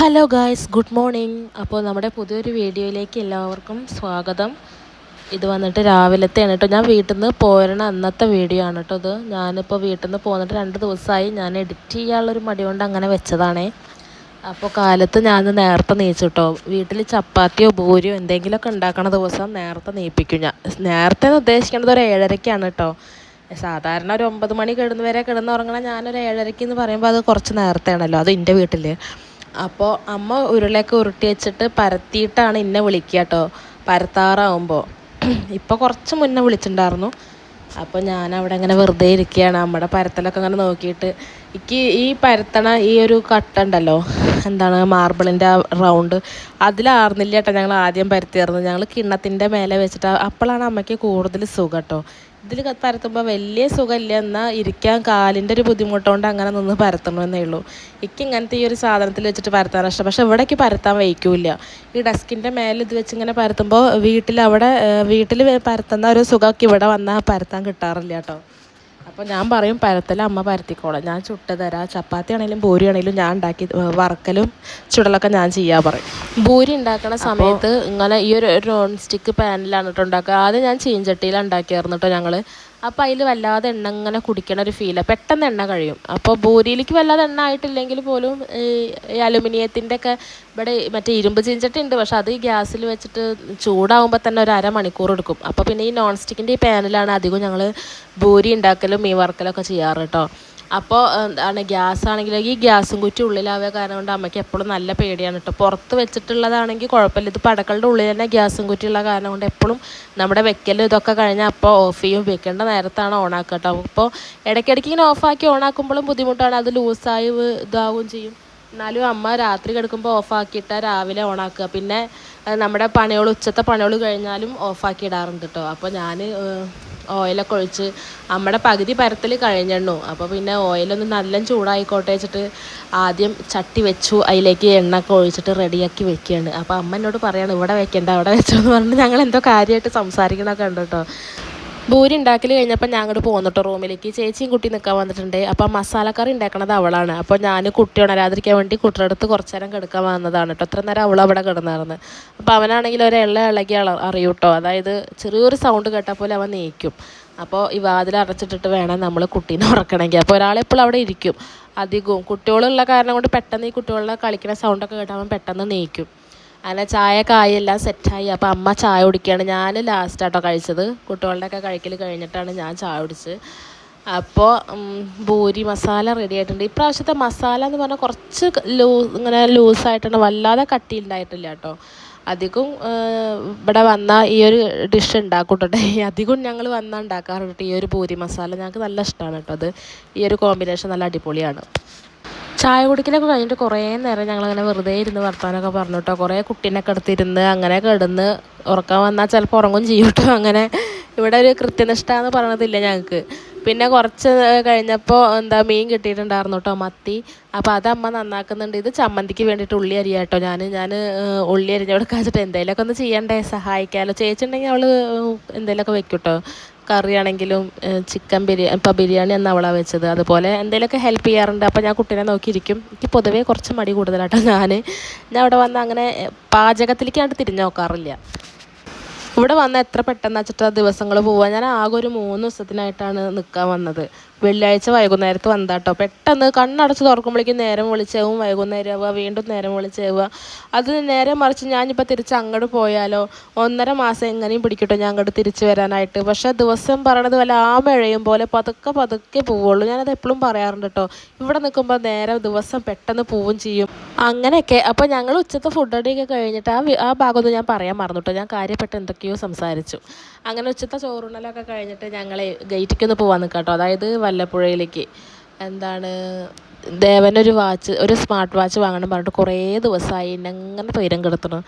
Hello guys good morning അപ്പോൾ നമ്മുടെ പുതിയൊരു വീഡിയോയിലേക്ക് എല്ലാവർക്കും സ്വാഗതം. ഇത് വന്നിട്ട് രാവിലത്തെയാണ് കേട്ടോ. ഞാൻ വീട്ടിൽ നിന്ന് പോരണ അന്നത്തെ വീഡിയോ ആണ് കേട്ടോ ഇത്. ഞാനിപ്പോൾ വീട്ടിൽ നിന്ന് പോന്നിട്ട് രണ്ട് ദിവസമായി ഞാൻ എഡിറ്റ് ചെയ്യാനുള്ളൊരു മടി കൊണ്ട് അങ്ങനെ വെച്ചതാണേ. അപ്പോൾ കാലത്ത് ഞാൻ നേരത്തെ നീച്ചു കേട്ടോ. വീട്ടിൽ ചപ്പാത്തിയോ ബൂരിയോ എന്തെങ്കിലുമൊക്കെ ഉണ്ടാക്കണ ദിവസം നേരത്തെ നീപ്പിക്കും ഞാൻ. നേരത്തെ ഉദ്ദേശിക്കുന്നത് ഒരു ഏഴരയ്ക്കാണ് കേട്ടോ. സാധാരണ ഒരു ഒമ്പത് മണി കിടന്ന് വരെ കിടന്ന് ഉറങ്ങണ ഞാനൊരു ഏഴരയ്ക്ക് എന്ന് പറയുമ്പോൾ അത് കുറച്ച് നേരത്തെ ആണല്ലോ അത് എന്റെ വീട്ടിൽ അപ്പോൾ അമ്മ ഉരുളയൊക്കെ ഉരുട്ടി വെച്ചിട്ട് പരത്തിയിട്ടാണ് ഇന്നെ വിളിക്കുക കേട്ടോ. പരത്താറാവുമ്പോൾ ഇപ്പോൾ കുറച്ച് മുന്നേ വിളിച്ചിട്ടുണ്ടായിരുന്നു. അപ്പോൾ ഞാൻ അവിടെ ഇങ്ങനെ വെറുതെ ഇരിക്കുകയാണ്. നമ്മുടെ പരത്തലൊക്കെ അങ്ങനെ നോക്കിയിട്ട്. എനിക്ക് ഈ പരത്തണ ഈ ഒരു കട്ട ഉണ്ടല്ലോ. എന്താണ് മാർബിളിന്റെ റൗണ്ട്. അതിലാർന്നില്ല കേട്ടോ ഞങ്ങൾ ആദ്യം പരത്തിയായിരുന്നു ഞങ്ങൾ കിണ്ണത്തിന്റെ മേലെ വെച്ചിട്ട് അപ്പോഴാണ് അമ്മയ്ക്ക് കൂടുതൽ സുഖം കേട്ടോ. ഇതിൽ പരത്തുമ്പോൾ വലിയ സുഖമില്ല. എന്നാൽ ഇരിക്കാൻ കാലിന്റെ ഒരു ബുദ്ധിമുട്ടുകൊണ്ട് അങ്ങനെ നിന്ന് പരത്തണമെന്നേ ഉള്ളൂ. എനിക്ക് ഇങ്ങനത്തെ ഈ ഒരു സാധനത്തിൽ വെച്ചിട്ട് പരത്താൻ ഇഷ്ടം. പക്ഷേ ഇവിടേക്ക് പരത്താൻ വയ്ക്കൂല ഈ ഡെസ്കിന്റെ മേലെ ഇത് വെച്ച് ഇങ്ങനെ പരത്തുമ്പോൾ വീട്ടിൽ അവിടെ വീട്ടിൽ പരത്തുന്ന ഒരു സുഖമൊക്കെ ഇവിടെ വന്നാൽ പരത്താൻ കിട്ടാറില്ല കേട്ടോ. അപ്പോൾ ഞാൻ പറയും പരത്തൽ അമ്മ പരത്തിക്കോളാം. ഞാൻ ചുട്ട് തരാം. ചപ്പാത്തി ആണെങ്കിലും പൂരി ആണെങ്കിലും ഞാൻ ഉണ്ടാക്കി വറക്കലും ചുടലൊക്കെ ഞാൻ ചെയ്യാൻ പറയും. പൂരി ഉണ്ടാക്കണ സമയത്ത് ഇങ്ങനെ ഈ ഒരു നോൺ സ്റ്റിക്ക് പാനിലാണ് കേട്ടോ ഉണ്ടാക്കുക. ആദ്യം ഞാൻ ചീഞ്ചട്ടിയിലാണ് ഉണ്ടാക്കിയായിരുന്നു കേട്ടോ ഞങ്ങൾ അപ്പോൾ അതിൽ വല്ലാതെ എണ്ണ ഇങ്ങനെ കുടിക്കണ ഒരു ഫീലാണ് പെട്ടെന്ന് എണ്ണ കഴിയും. അപ്പോൾ ബൂരിയിലേക്ക് വല്ലാതെ എണ്ണ ആയിട്ടില്ലെങ്കിൽ പോലും ഈ അലുമിനിയത്തിന്റെ ഒക്കെ ഇവിടെ മറ്റേ ഇരുമ്പ് ചീഞ്ചട്ടി ഉണ്ട്. പക്ഷെ അത് ഈ ഗ്യാസിൽ വെച്ചിട്ട് ചൂടാവുമ്പോൾ തന്നെ ഒരു അരമണിക്കൂർ എടുക്കും. അപ്പോൾ പിന്നെ ഈ നോൺ സ്റ്റിക്കിന്റെ ഈ പാനിലാണ് അധികം ഞങ്ങൾ ബൂരി ഉണ്ടാക്കലും മീൻ വറക്കലൊക്കെ ചെയ്യാറ് കേട്ടോ അപ്പോൾ എന്താണ് ഗ്യാസ് ആണെങ്കിൽ ഈ ഗ്യാസും കുറ്റി ഉള്ളിലാവുക കാരണം കൊണ്ട് അമ്മയ്ക്ക് എപ്പോഴും നല്ല പേടിയാണ് കേട്ടോ. പുറത്ത് വെച്ചിട്ടുള്ളതാണെങ്കിൽ കുഴപ്പമില്ല. ഇത് പടക്കളുടെ ഉള്ളിൽ തന്നെ ഗ്യാസും കുറ്റിയുള്ള കാരണം കൊണ്ട് എപ്പോഴും നമ്മുടെ വെക്കലും ഇതൊക്കെ കഴിഞ്ഞാൽ അപ്പോൾ ഓഫ് ചെയ്യും. വെക്കേണ്ട നേരത്താണ് ഓണാക്കുക കേട്ടോ. അപ്പോൾ ഇടയ്ക്കിടയ്ക്ക് ഇങ്ങനെ ഓഫാക്കി ഓണാക്കുമ്പോഴും ബുദ്ധിമുട്ടാണ്. അത് ലൂസായി ഇതാവുകയും ചെയ്യും. എന്നാലും അമ്മ രാത്രി കിടക്കുമ്പോൾ ഓഫാക്കിയിട്ടാൽ രാവിലെ ഓണാക്കുക പിന്നെ നമ്മുടെ പണികൾ ഉച്ചത്തെ പണികൾ കഴിഞ്ഞാലും ഓഫാക്കി ഇടാറുണ്ട് കേട്ടോ. അപ്പോൾ ഞാൻ ഓയിലൊക്കെ ഒഴിച്ച് നമ്മുടെ പകുതി പരത്തൽ കഴിഞ്ഞെണ്ണു. അപ്പോൾ പിന്നെ ഓയിലൊന്ന് നല്ല ചൂടായിക്കോട്ടെ വെച്ചിട്ട് ആദ്യം ചട്ടി വെച്ചു. അതിലേക്ക് എണ്ണ ഒക്കെ ഒഴിച്ചിട്ട് റെഡിയാക്കി വെക്കുകയാണ് അപ്പോൾ അമ്മ എന്നോട് പറയാണ് ഇവിടെ വെക്കണ്ട അവിടെ വെച്ചോ എന്ന് പറഞ്ഞിട്ട് ഞങ്ങൾ എന്തോ കാര്യമായിട്ട് സംസാരിക്കണമൊക്കെ ഉണ്ട് കേട്ടോ ഭൂരി ഉണ്ടാക്കൽ കഴിഞ്ഞപ്പോൾ ഞാൻ അങ്ങോട്ട് പോന്നിട്ടോ റൂമിലേക്ക്. ചേച്ചിയും കുട്ടി നിൽക്കാൻ വന്നിട്ടുണ്ട്. അപ്പോൾ മസാലക്കറി ഉണ്ടാക്കണത് അവളാണ്. അപ്പോൾ ഞാൻ കുട്ടി ഉണരാതിരിക്കാൻ വേണ്ടി കുട്ടിയുടെ അടുത്ത് കുറച്ച് നേരം കിടക്കാൻ വന്നതാണ് കേട്ടോ അത്ര നേരം അവൾ അവിടെ കിടന്നായിരുന്നു. അപ്പോൾ അവനാണെങ്കിൽ ഒരു എള്ള ഇളകി അറിയൂ കേട്ടോ അതായത് ചെറിയൊരു സൗണ്ട് കേട്ടാൽ അവൻ നീക്കും. അപ്പോൾ ഈ വാതിൽ അടച്ചിട്ടിട്ട് വേണം നമ്മൾ കുട്ടീനെ ഉറക്കണമെങ്കിൽ. അപ്പോൾ ഒരാളെപ്പോഴും അവിടെ ഇരിക്കും. അധികവും കുട്ടികളുള്ള കാരണം കൊണ്ട് പെട്ടെന്ന് ഈ കുട്ടികളുടെ കളിക്കുന്ന സൗണ്ടൊക്കെ കേട്ടാൽ അവൻ പെട്ടെന്ന് നീക്കും. അങ്ങനെ ചായ കായെല്ലാം സെറ്റായി അപ്പോൾ അമ്മ ചായ കുടിക്കുകയാണ്. ഞാൻ ലാസ്റ്റാട്ടോ കഴിച്ചത്. കുട്ടികളുടെയൊക്കെ കഴിക്കൽ കഴിഞ്ഞിട്ടാണ് ഞാൻ ചായ കുടിച്ചത്. അപ്പോൾ ഭൂരി മസാല റെഡി ആയിട്ടുണ്ട്. ഇപ്രാവശ്യത്തെ മസാല എന്ന് പറഞ്ഞാൽ കുറച്ച് ലൂ ഇങ്ങനെ ലൂസായിട്ടുണ്ട് വല്ലാതെ കട്ടിയുണ്ടായിട്ടില്ല കേട്ടോ. അധികം ഇവിടെ വന്ന ഈ ഒരു ഡിഷ് ഉണ്ടാക്കൂട്ടെ അധികം ഞങ്ങൾ വന്നാൽ ഉണ്ടാക്കാറുണ്ട് ഈ ഒരു പൂരി മസാല. ഞങ്ങൾക്ക് നല്ല ഇഷ്ടമാണ് കേട്ടോ അത്. ഈ ഒരു കോമ്പിനേഷൻ നല്ല അടിപൊളിയാണ്. ചായ കുടിക്കലൊക്കെ കഴിഞ്ഞിട്ട് കുറേ നേരം ഞങ്ങളങ്ങനെ വെറുതെ ഇരുന്ന് വർത്താനൊക്കെ പറഞ്ഞു കേട്ടോ കുറേ കുട്ടീനൊക്കെ എടുത്തിരുന്ന് അങ്ങനെ കിടന്ന് ഉറക്കാൻ വന്നാൽ ചിലപ്പോൾ ഉറങ്ങും ചെയ്യും കേട്ടോ. അങ്ങനെ ഇവിടെ ഒരു കൃത്യനിഷ്ഠ എന്ന് പറയണതില്ല ഞങ്ങൾക്ക് പിന്നെ കുറച്ച് കഴിഞ്ഞപ്പോൾ എന്താ മീൻ കിട്ടിയിട്ടുണ്ടായിരുന്നു കേട്ടോ മത്തി. അപ്പോൾ അത് അമ്മ നന്നാക്കുന്നുണ്ട്. ഇത് ചമ്മന്തിക്ക് വേണ്ടിയിട്ട് ഉള്ളി അരിയാ കേട്ടോ ഞാൻ ഞാൻ ഉള്ളി അരിഞ്ഞ് കൊടുക്കാൻ വെച്ചിട്ട് എന്തെങ്കിലുമൊക്കെ ഒന്ന് ചെയ്യണ്ടേ? സഹായിക്കാമല്ലോ ചേച്ചി അവൾ എന്തെങ്കിലുമൊക്കെ വെക്കും കേട്ടോ കറിയാണെങ്കിലും ചിക്കൻ ബിരിയാണി ഇപ്പം ബിരിയാണി എന്നാണ് അവളാണ് വെച്ചത്. അതുപോലെ എന്തെങ്കിലുമൊക്കെ ഹെൽപ്പ് ചെയ്യാറുണ്ട്. അപ്പോൾ ഞാൻ കുട്ടീനെ നോക്കിയിരിക്കും. എനിക്ക് പൊതുവേ കുറച്ച് മടി കൂടുതലാട്ടോ ഞാൻ ഞാൻ അവിടെ വന്ന് അങ്ങനെ പാചകത്തിലേക്ക് ഞാൻ തിരിഞ്ഞു നോക്കാറില്ല. ഇവിടെ വന്ന എത്ര പെട്ടെന്ന് വെച്ചിട്ട് ദിവസങ്ങൾ പോവാൻ ഞാൻ ആകെ ഒരു മൂന്ന് ദിവസത്തിനായിട്ടാണ് നിൽക്കാൻ വന്നത്. വെള്ളിയാഴ്ച വൈകുന്നേരത്ത് വന്നതാട്ടോ. പെട്ടെന്ന് കണ്ണടച്ച് തുറക്കുമ്പോഴേക്കും നേരം വിളിച്ചാവും. വൈകുന്നേരം ആവുക വീണ്ടും നേരം വിളിച്ചാവുക അത് നേരെ മറിച്ച് ഞാനിപ്പോൾ തിരിച്ച് അങ്ങോട്ട് പോയാലോ? ഒന്നര മാസം എങ്ങനെയും പിടിക്കട്ടോ ഞാൻ അങ്ങോട്ട് തിരിച്ച് വരാനായിട്ട്. പക്ഷേ ദിവസം പറയണത് വല്ല ആ മഴയും പോലെ പതുക്കെ പതുക്കെ പോവുള്ളൂ. ഞാനത് എപ്പോഴും പറയാറുണ്ട് കേട്ടോ ഇവിടെ നിൽക്കുമ്പോൾ നേരെ ദിവസം പെട്ടെന്ന് പോവും ചെയ്യും. അങ്ങനെയൊക്കെ. അപ്പോൾ ഞങ്ങൾ ഉച്ചത്തെ ഫുഡ് അടിയൊക്കെ കഴിഞ്ഞിട്ട് ആ ആ ഭാഗമൊന്നും ഞാൻ പറയാൻ മറന്നു കേട്ടോ ഞാൻ കാര്യപ്പെട്ട് എന്തൊക്കെയോ സംസാരിച്ചു. അങ്ങനെ ഉച്ചത്തെ ചോറുണ്ണലൊക്കെ കഴിഞ്ഞിട്ട് ഞങ്ങൾ ഗേറ്റിക്കൊന്ന് പോകാൻ നിൽക്കാം കേട്ടോ അതായത് വല്ലപ്പുഴയിലേക്ക് എന്താണ് ദേവനൊരു വാച്ച് ഒരു സ്മാർട്ട് വാച്ച് വാങ്ങണം പറഞ്ഞിട്ട് കുറേ ദിവസമായി എന്നെ അങ്ങനെ തുയരം കിടത്തണം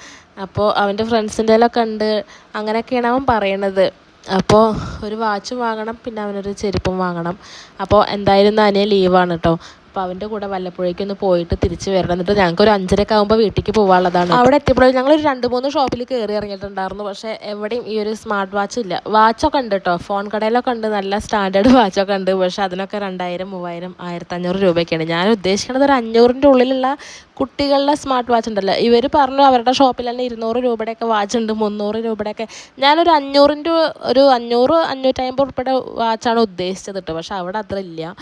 അപ്പോൾ അവന്റെ ഫ്രണ്ട്സിന്റെ ഒക്കെ ഉണ്ട് അങ്ങനെയൊക്കെയാണ് അവൻ പറയണത്. അപ്പോൾ ഒരു വാച്ച് വാങ്ങണം പിന്നെ അവനൊരു ചെരുപ്പും വാങ്ങണം. അപ്പോൾ എന്തായാലും അനിയ ലീവാണ് കേട്ടോ. അപ്പോൾ അവന്റെ കൂടെ വല്ലപ്പോഴേക്കും ഒന്ന് പോയിട്ട് തിരിച്ച് വരണം. എന്നിട്ട് ഞങ്ങൾക്ക് ഒരു അഞ്ചരയൊക്കെ ആകുമ്പോൾ വീട്ടിലേക്ക് പോകാനുള്ളതാണ് അവിടെ എത്തിയപ്പോഴും ഞങ്ങൾ ഒരു രണ്ട് മൂന്ന് ഷോപ്പിൽ കയറി ഇറങ്ങിയിട്ടുണ്ടായിരുന്നു. പക്ഷേ എവിടെയും ഈ ഒരു സ്മാർട്ട് വാച്ച് ഇല്ല. വാച്ചൊക്കെ ഉണ്ട് കേട്ടോ ഫോൺ കടയിലൊക്കെ ഉണ്ട്. നല്ല സ്റ്റാൻഡേർഡ് വാച്ചൊക്കെ ഉണ്ട്. പക്ഷേ അതിനൊക്കെ രണ്ടായിരം മൂവായിരം ആയിരത്തഞ്ഞൂറ് രൂപയൊക്കെയാണ്. ഞാൻ ഉദ്ദേശിക്കുന്നത് ഒരു അഞ്ഞൂറിന്റെ ഉള്ളിലുള്ള കുട്ടികളുടെ സ്മാർട്ട് വാച്ച് ഉണ്ടല്ലോ. ഇവർ പറഞ്ഞു അവരുടെ ഷോപ്പിൽ തന്നെ ഇരുന്നൂറ് രൂപയുടെയൊക്കെ വാച്ച് ഉണ്ട് മുന്നൂറ് രൂപയുടെയൊക്കെ. ഞാനൊരു അഞ്ഞൂറിന്റെ ഒരു അഞ്ഞൂറ് അഞ്ഞൂറ്റമ്പത് ഉൾപ്പെടെ വാച്ചാണ് ഉദ്ദേശിച്ചത് കേട്ടോ പക്ഷെ അവിടെ അത്ര ഇല്ല.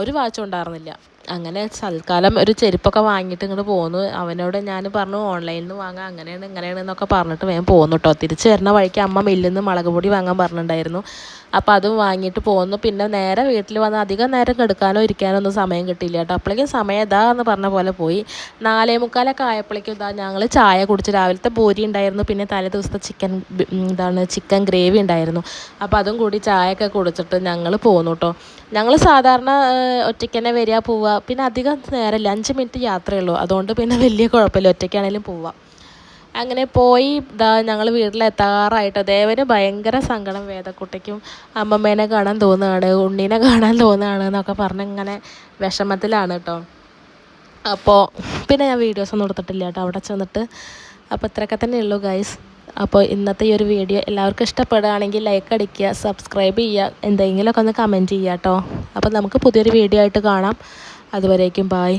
ഒരു വാച്ചും ഉണ്ടായിരുന്നില്ല. അങ്ങനെ തൽക്കാലം ഒരു ചെരുപ്പൊക്കെ വാങ്ങിയിട്ട് ഇങ്ങോട്ട് പോന്നു. അവനോട് ഞാൻ പറഞ്ഞു ഓൺലൈനിൽ നിന്ന് വാങ്ങാം അങ്ങനെയാണ് ഇങ്ങനെയാണ് എന്നൊക്കെ പറഞ്ഞിട്ട് വേഗം പോന്നു കേട്ടോ തിരിച്ച് വരുന്ന വഴിക്ക് അമ്മ മില്ലിൽ നിന്ന് മുളക് പൊടി വാങ്ങാൻ പറഞ്ഞിട്ടുണ്ടായിരുന്നു. അപ്പോൾ അതും വാങ്ങിയിട്ട് പോന്നു. പിന്നെ നേരെ വീട്ടിൽ വന്ന് അധികം നേരം കെടുക്കാനോ ഇരിക്കാനോ ഒന്നും സമയം കിട്ടിയില്ല കേട്ടോ അപ്പോഴേക്കും സമയം ഇതാ എന്ന് പറഞ്ഞ പോലെ പോയി. നാലേ മുക്കാലൊക്കെ ആയപ്പോഴേക്കും ഇതാ ഞങ്ങൾ ചായ കുടിച്ച് രാവിലത്തെ പൂരി ഉണ്ടായിരുന്നു. പിന്നെ തലേ ദിവസത്തെ ചിക്കൻ എന്താണ് ചിക്കൻ ഗ്രേവി ഉണ്ടായിരുന്നു. അപ്പോൾ അതും കൂടി ചായയൊക്കെ കുടിച്ചിട്ട് ഞങ്ങൾ പോന്നു കേട്ടോ ഞങ്ങൾ സാധാരണ ഒറ്റയ്ക്ക് തന്നെ വരിക പോവുക. പിന്നെ അധികം നേരമില്ല. അഞ്ച് മിനിറ്റ് യാത്രയുള്ളൂ. അതുകൊണ്ട് പിന്നെ വലിയ കുഴപ്പമില്ല. ഒറ്റയ്ക്കാണേലും പോവാം അങ്ങനെ പോയി ഇതാ ഞങ്ങൾ വീട്ടിലെത്താറായിട്ട്. ദേവന് ഭയങ്കര സങ്കടം. വേദക്കുട്ടിക്കും അമ്മമ്മേനെ കാണാൻ തോന്നുകയാണ്. ഉണ്ണീനെ കാണാൻ തോന്നുകയാണ് എന്നൊക്കെ പറഞ്ഞ് ഇങ്ങനെ വിഷമത്തിലാണ് കേട്ടോ. അപ്പോൾ പിന്നെ ഞാൻ വീഡിയോസ് ഒന്നും എടുത്തിട്ടില്ല കേട്ടോ. അവിടെ ചെന്നിട്ട്. അപ്പോൾ ഇത്രയൊക്കെ തന്നെ ഉള്ളൂ ഗൈസ് അപ്പോൾ ഇന്നത്തെ ഈ ഒരു വീഡിയോ എല്ലാവർക്കും ഇഷ്ടപ്പെടുകയാണെങ്കിൽ ലൈക്ക് അടിക്കുക സബ്സ്ക്രൈബ് ചെയ്യുക എന്തെങ്കിലുമൊക്കെ ഒന്ന് കമന്റ് ചെയ്യുക കേട്ടോ. അപ്പോൾ നമുക്ക് പുതിയൊരു വീഡിയോ ആയിട്ട് കാണാം. അതുവരേക്കും ബായ്